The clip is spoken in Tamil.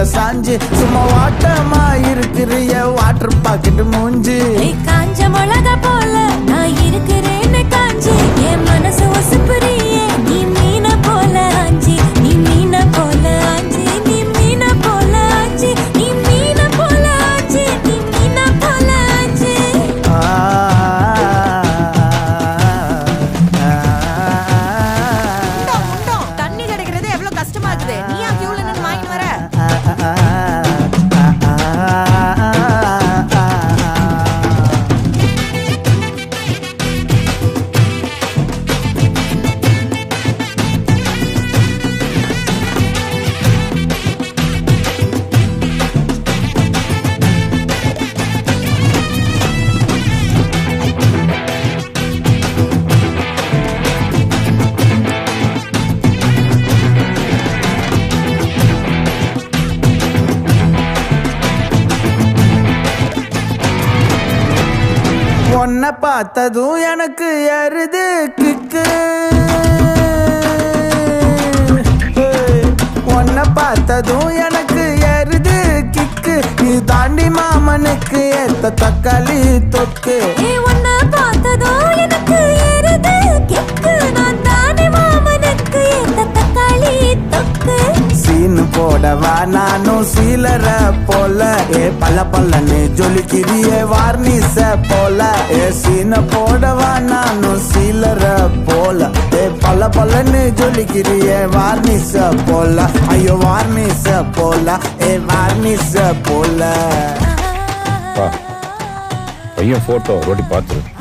ஓமடியில சாஞ்சு சும்மா வாட்டமா இருக்கிறிய வாட்டர் பாக்கெட் மூஞ்சி காஞ்ச மிளகா போல நான் இருக்கிறேன்னு காஞ்சி என் மனசு உசுப்புறியே நீ மீன போல ஆஞ்சி நீ மீன போல ஆஞ்சி நீ மீன போல ஆஞ்சி நீ மீன போல ஆஞ்சி நீ மீன போல ஆஞ்சி. தண்ணி கிடைக்கிறது எவ்வளவு கஷ்டமா இருக்குது உன்னை பார்த்ததும் எனக்கு எருது கிக்கு. உன்னை பார்த்ததும் எனக்கு எருது கிக்கு. நீ தாண்டி மாமனுக்கு ஏத்த தக்காளி தொக்கு. ஏய், உன்னை எனக்கு போடவா நானும் சீலர போல. ஏ பல பல்லன்னு ஜொலிக்கிறியே வார்னிச போல. ஏ சீன போடவா நானும் சீலர போல. ஏ பல பல்லன்னு ஜொலிக்கிறியே வார்னிச போல. ஐயோ வார்னிச போல. ஏ வார்னிச போல. பையன் போட்டோ ரோட்டி வாட்டி பார்த்துரு.